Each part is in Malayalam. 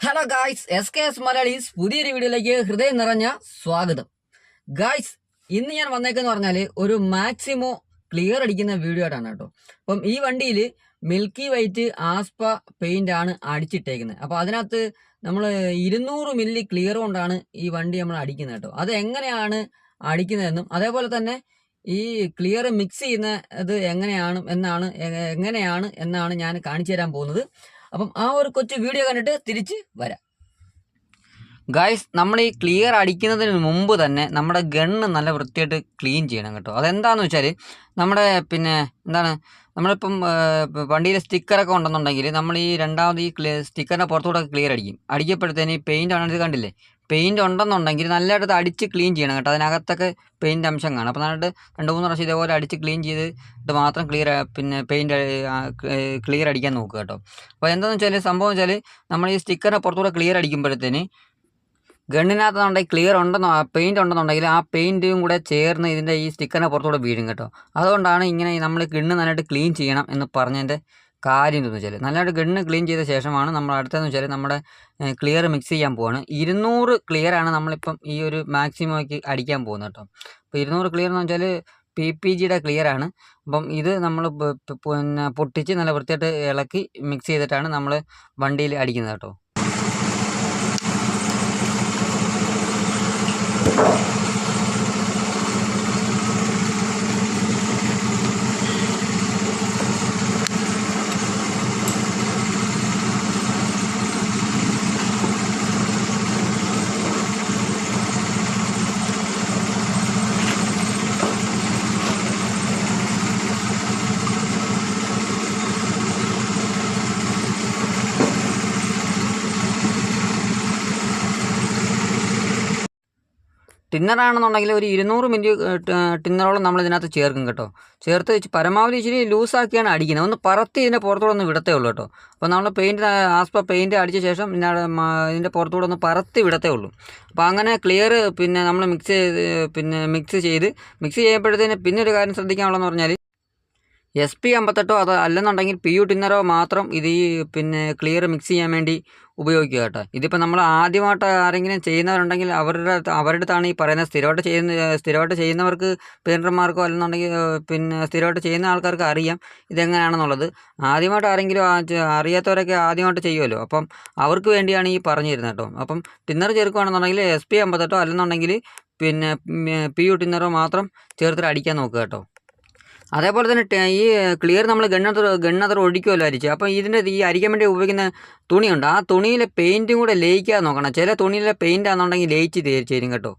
Hello guys S K S Malayalees പുതിയൊരു വീഡിയോയിലേക്ക് ഹൃദയം നിറഞ്ഞ സ്വാഗതം. ഗായ്സ് ഇന്ന് ഞാൻ വന്നേക്കെന്ന് പറഞ്ഞാൽ ഒരു മാക്സിമോ ക്ലിയർ അടിക്കുന്ന വീഡിയോ ആയിട്ടാണ് കേട്ടോ. അപ്പം ഈ വണ്ടിയിൽ മിൽക്കി വൈറ്റ് ആസ്പ പെയിന്റ് ആണ് അടിച്ചിട്ടേക്കുന്നത് അപ്പോൾ അതിനകത്ത് നമ്മൾ ഇരുന്നൂറ് മില്ലി ക്ലിയർ കൊണ്ടാണ് ഈ വണ്ടി നമ്മൾ അടിക്കുന്നത് കേട്ടോ. അത് എങ്ങനെയാണ് അടിക്കുന്നതെന്നും അതേപോലെ തന്നെ ഈ ക്ലിയർ മിക്സ് ചെയ്യുന്ന ഇത് എങ്ങനെയാണ് എന്നാണ് എങ്ങനെയാണ് എന്നാണ് ഞാൻ കാണിച്ചു തരാൻ പോകുന്നത്. അപ്പം ആ ഒരു കൊച്ചു വീഡിയോ കണ്ടിട്ട് തിരിച്ച് വരാം. ഗായ്സ് നമ്മൾ ഈ ക്ലിയർ അടിക്കുന്നതിന് മുമ്പ് തന്നെ നമ്മുടെ ഗണ്ണ് നല്ല വൃത്തിയായിട്ട് ക്ലീൻ ചെയ്യണം കേട്ടോ. അതെന്താണെന്ന് വെച്ചാൽ നമ്മുടെ പിന്നെ എന്താണ് നമ്മളിപ്പം വണ്ടിയിൽ സ്റ്റിക്കറൊക്കെ ഉണ്ടെന്നുണ്ടെങ്കിൽ നമ്മൾ ഈ രണ്ടാമത് ഈ സ്റ്റിക്കറിന്റെ പുറത്തൂടെ ക്ലിയർ അടിക്കും. അടിക്കപ്പെടുത്തേന് ഈ പെയിന്റ് ആണെങ്കിൽ കണ്ടില്ലേ? പെയിന്റ് ഉണ്ടെന്നുണ്ടെങ്കിൽ നല്ലതായിട്ട് അടിച്ച് ക്ലീൻ ചെയ്യണം കേട്ടോ. അതിനകത്തൊക്കെ പെയിന്റ് അംശം കാണും. അപ്പോൾ നന്നായിട്ട് രണ്ട് മൂന്ന് പ്രാവശ്യം ഇതേപോലെ അടിച്ച് ക്ലീൻ ചെയ്ത് ഇത് മാത്രം ക്ലിയർ പിന്നെ പെയിന്റ് ക്ലിയർ അടിക്കാൻ നോക്കുക കേട്ടോ. അപ്പോൾ എന്താണെന്ന് വെച്ചാൽ സംഭവം വെച്ചാൽ നമ്മൾ ഈ സ്റ്റിക്കറിനെ പുറത്തൂടെ ക്ലിയർ അടിക്കുമ്പോഴത്തേന് ഗണ്ണിനകത്തുണ്ടെങ്കിൽ ക്ലിയർ ഉണ്ടെന്നോ പെയിന്റ് ഉണ്ടെന്നുണ്ടെങ്കിൽ ആ പെയിന്റും കൂടെ ചേർന്ന് ഇതിന്റെ ഈ സ്റ്റിക്കറിനെ പുറത്തൂടെ വീഴും കേട്ടോ. അതുകൊണ്ടാണ് ഇങ്ങനെ നമ്മൾ ഗണ്ണ് നന്നായിട്ട് ക്ലീൻ ചെയ്യണം എന്ന് പറഞ്ഞതിന്റെ കാര്യം എന്താണെന്ന് വെച്ചാൽ നല്ലതായിട്ട് ഗണ്ണ് ക്ലീൻ ചെയ്ത ശേഷമാണ് നമ്മൾ അടുത്തതെന്ന് വെച്ചാൽ നമ്മുടെ ക്ലിയർ മിക്സ് ചെയ്യാൻ പോവാണ്. ഇരുന്നൂറ് ക്ലിയറാണ് നമ്മളിപ്പം ഈ ഒരു മാക്സിമോയ്ക്ക് അടിക്കാൻ പോകുന്നത് കേട്ടോ. അപ്പോൾ ഇരുന്നൂറ് ക്ലിയർ എന്ന് വെച്ചാൽ പി പി ജിയുടെ ക്ലിയർ ആണ്. അപ്പം ഇത് നമ്മൾ പിന്നെ പൊട്ടിച്ച് നല്ല വൃത്തിയായിട്ട് ഇളക്കി മിക്സ് ചെയ്തിട്ടാണ് നമ്മൾ വണ്ടിയിൽ അടിക്കുന്നത് കേട്ടോ. ടിന്നറാണെന്നുണ്ടെങ്കിൽ ഒരു ഇരുന്നൂറ് മിനിറ്റ് ടിന്നറോളം നമ്മൾ ഇതിനകത്ത് ചേർക്കും കേട്ടോ. ചേർത്ത് വെച്ച് പരമാവധി ഇച്ചിരി ലൂസാക്കിയാണ് അടിക്കുന്നത്. ഒന്ന് പറത്തി ഇതിന്റെ പുറത്തൂടെ ഒന്ന് വിടത്തേ ഉള്ളൂ കേട്ടോ. അപ്പോൾ നമ്മൾ പെയിന്റ് ആസ്പ പെയിന്റ് അടിച്ച ശേഷം ഇതിന്റെ പുറത്തൂടെ ഒന്ന് പറത്തി വിടത്തേ ഉള്ളൂ. അപ്പോൾ അങ്ങനെ ക്ലിയർ പിന്നെ നമ്മൾ മിക്സ് ചെയ്ത് പിന്നെ മിക്സ് ചെയ്ത് മിക്സ് ചെയ്യുമ്പോഴത്തേന് പിന്നെ ഒരു കാര്യം ശ്രദ്ധിക്കാനുള്ളതെന്ന് പറഞ്ഞാൽ എസ് പി അമ്പത്തെട്ടോ അതോ അല്ലെന്നുണ്ടെങ്കിൽ പി യു ടിന്നറോ മാത്രം ഇത് ഈ പിന്നെ ക്ലിയർ മിക്സ് ചെയ്യാൻ വേണ്ടി ഉപയോഗിക്കുക കേട്ടോ. ഇതിപ്പോൾ നമ്മൾ ആദ്യമായിട്ട് ആരെങ്കിലും ചെയ്യുന്നവരുണ്ടെങ്കിൽ അവരുടെ അവരുടെ അടുത്താണ് ഈ പറയുന്നത്. സ്ഥിരമായിട്ട് ചെയ്യുന്ന സ്ഥിരമായിട്ട് ചെയ്യുന്നവർക്ക് പെയിന്റർമാർക്കോ അല്ലെന്നുണ്ടെങ്കിൽ പിന്നെ സ്ഥിരമായിട്ട് ചെയ്യുന്ന ആൾക്കാർക്ക് അറിയാം ഇതെങ്ങനെയാണെന്നുള്ളത്. ആദ്യമായിട്ട് ആരെങ്കിലും അറിയാത്തവരൊക്കെ ആദ്യമായിട്ട് ചെയ്യുമല്ലോ. അപ്പം അവർക്ക് വേണ്ടിയാണ് ഈ പറഞ്ഞു തരുന്നത് കേട്ടോ. അപ്പം ടിന്നർ ചേർക്കുകയാണെന്നുണ്ടെങ്കിൽ എസ് പി അമ്പത്തെട്ടോ അല്ലെന്നുണ്ടെങ്കിൽ പിന്നെ പി യു ടിന്നറോ മാത്രം ചേർത്തിട്ട് അടിക്കാൻ നോക്കുക കേട്ടോ. അതേപോലെ തന്നെ ഈ ക്ലിയർ നമ്മൾ ഗണ്ണത്ര ഗണ്ണത്ര ഒഴിക്കുമല്ലോ അരിച്ച് അപ്പോൾ ഇതിന്റെ ഈ അരിക്കാൻ വേണ്ടി ഉപയോഗിക്കുന്ന തുണിയുണ്ട്. ആ തുണിയിലെ പെയിന്റും കൂടെ ലയിക്കാതെ നോക്കണം. ചില തുണിയിലെ പെയിന്റ് ആണെന്നുണ്ടെങ്കിൽ ലയിച്ച് തീർച്ചയായിരിക്കും കേട്ടോ.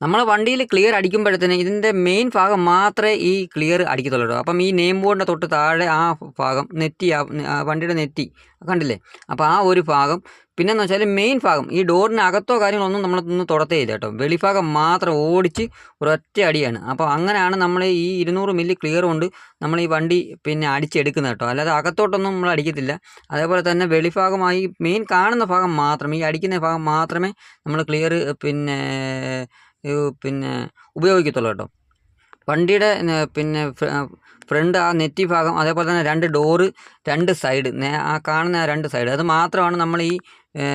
നമ്മൾ വണ്ടിയിൽ ക്ലിയർ അടിക്കുമ്പോഴത്തേന് ഇതിന്റെ മെയിൻ ഭാഗം മാത്രമേ ഈ ക്ലിയർ അടിക്കത്തുള്ളൂ അപ്പം ഈ നെയിം ബോർഡിന്റെ തൊട്ട് താഴെ ആ ഭാഗം നെറ്റി വണ്ടിയുടെ നെറ്റി കണ്ടില്ലേ? അപ്പോൾ ആ ഒരു ഭാഗം. പിന്നെന്ന് വെച്ചാൽ മെയിൻ ഭാഗം. ഈ ഡോറിന് അകത്തോ കാര്യങ്ങളൊന്നും നമ്മളൊന്നും തുടത്തേ ഇല്ല കേട്ടോ. വെളിഭാഗം മാത്രം ഓടിച്ച് ഒരൊറ്റ അടിയാണ്. അപ്പോൾ അങ്ങനെയാണ് നമ്മൾ ഈ ഇരുന്നൂറ് മില്ലി ക്ലിയർ കൊണ്ട് നമ്മൾ ഈ വണ്ടി പിന്നെ അടിച്ചെടുക്കുന്നത് കേട്ടോ. അല്ലാതെ അകത്തോട്ടൊന്നും നമ്മൾ അടിക്കത്തില്ല. അതേപോലെ തന്നെ വെളിഭാഗമായി മെയിൻ കാണുന്ന ഭാഗം മാത്രം ഈ അടിക്കുന്ന ഭാഗം മാത്രമേ നമ്മൾ ക്ലിയർ പിന്നെ പിന്നെ ഉപയോഗിക്കത്തുള്ളൂ കേട്ടോ. വണ്ടിയുടെ പിന്നെ ഫ്ര- ഫ്രണ്ട് ആ നെറ്റി ഭാഗം അതേപോലെ തന്നെ രണ്ട് ഡോറ് രണ്ട് സൈഡ് ആ കാണുന്ന ആ രണ്ട് സൈഡ് അത് മാത്രമാണ് നമ്മൾ ഈ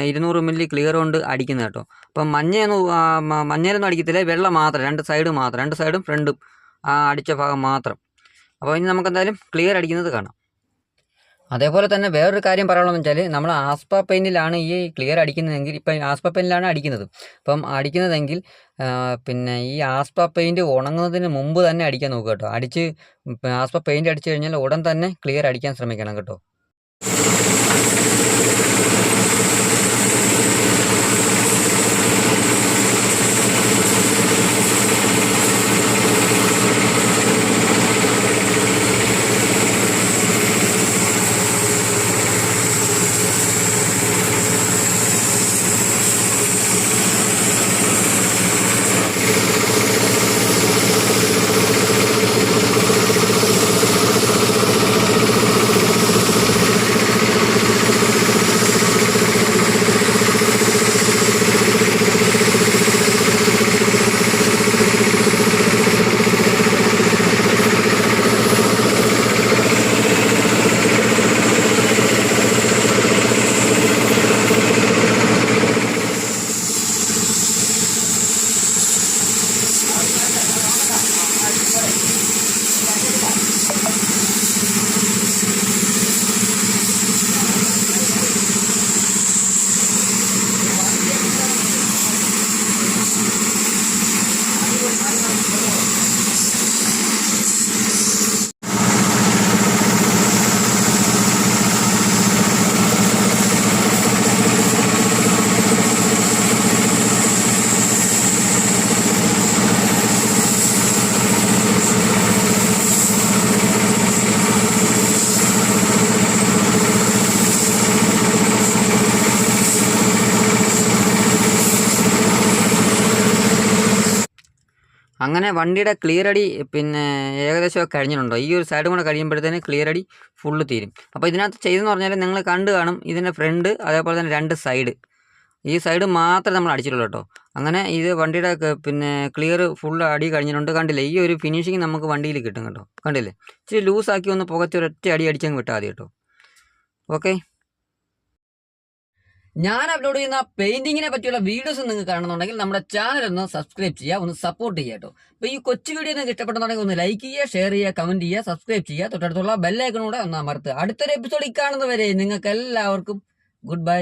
ഇരുന്നൂറ് മില്ലി ക്ലിയർ കൊണ്ട് അടിക്കുന്നത് കേട്ടോ. അപ്പം മഞ്ഞയൊന്നും മഞ്ഞയിലൊന്നും അടിക്കത്തില്ല വെള്ളം മാത്രം രണ്ട് സൈഡ് മാത്രം രണ്ട് സൈഡും ഫ്രണ്ടും ആ അടിച്ച ഭാഗം മാത്രം. അപ്പോൾ ഇനി നമുക്ക് എന്തായാലും ക്ലിയർ അടിക്കുന്നത് കാണാം. അതേപോലെ തന്നെ വേറൊരു കാര്യം പറയാനുള്ളതെന്ന് വെച്ചാൽ നമ്മൾ ആസ്പ പെയിനിലാണ് ഈ ക്ലിയർ അടിക്കുന്നതെങ്കിൽ ഇപ്പം ആസ്പ പെയിനിലാണ് അടിക്കുന്നത്. അപ്പം അടിക്കുന്നതെങ്കിൽ പിന്നെ ഈ ആസ്പ പെയിന്റ് ഉണങ്ങുന്നതിന് മുമ്പ് തന്നെ അടിക്കാൻ നോക്കുക കേട്ടോ. അടിച്ച് ആസ്പ പെയിന്റ് അടിച്ചു കഴിഞ്ഞാൽ ഉടൻ തന്നെ ക്ലിയർ അടിക്കാൻ ശ്രമിക്കണം കേട്ടോ. അങ്ങനെ വണ്ടിയുടെ ക്ലിയർ അടി പിന്നെ ഏകദേശം കഴിഞ്ഞിട്ടുണ്ടോ? ഈ ഒരു സൈഡും കൂടെ കഴിയുമ്പോഴത്തേന് ക്ലിയർ അടി ഫുള്ള് തീരും. അപ്പോൾ ഇതിനകത്ത് ചെയ്തെന്ന് പറഞ്ഞാൽ നിങ്ങൾ കണ്ടു കാണും ഇതിന്റെ ഫ്രണ്ട് അതേപോലെ തന്നെ രണ്ട് സൈഡ് ഈ സൈഡ് മാത്രമേ നമ്മൾ അടിച്ചിട്ടുള്ളൂ കേട്ടോ. അങ്ങനെ ഇത് വണ്ടിയുടെ പിന്നെ ക്ലിയർ ഫുൾ അടി കഴിഞ്ഞിട്ടുണ്ട്. കണ്ടില്ലേ? ഈ ഒരു ഫിനിഷിങ് നമുക്ക് വണ്ടിയിൽ കിട്ടും കേട്ടോ. കണ്ടില്ലേ? ഇച്ചിരി ലൂസാക്കി ഒന്ന് പുകച്ച് ഒരൊറ്റ അടി അടിച്ചങ്ങ് വിട്ടാൽ മതി കേട്ടോ. ഓക്കെ ഞാൻ അപ്ലോഡ് ചെയ്യുന്ന പെയിന്റിങ്ങിനെ പറ്റിയുള്ള വീഡിയോസ് നിങ്ങൾക്ക് കാണുന്നുണ്ടെങ്കിൽ നമ്മുടെ ചാനൽ ഒന്ന് സബ്സ്ക്രൈബ് ചെയ്യുക ഒന്ന് സപ്പോർട്ട് ചെയ്യുക കേട്ടോ. അപ്പോൾ ഈ കൊച്ചു വീഡിയോ നിങ്ങൾക്ക് ഇഷ്ടപ്പെടുന്നുണ്ടെങ്കിൽ ഒന്ന് ലൈക്ക് ചെയ്യുക ഷെയർ ചെയ്യുക കമന്റ് ചെയ്യുക സബ്സ്ക്രൈബ് ചെയ്യുക. തൊട്ടടുത്തുള്ള ബെല്ലൈക്കണൂടെ ഒന്ന് അമർത്തുക. അടുത്തൊരു എപ്പിസോഡിൽ കാണുന്നവരെ നിങ്ങൾക്ക് എല്ലാവർക്കും ഗുഡ് ബൈ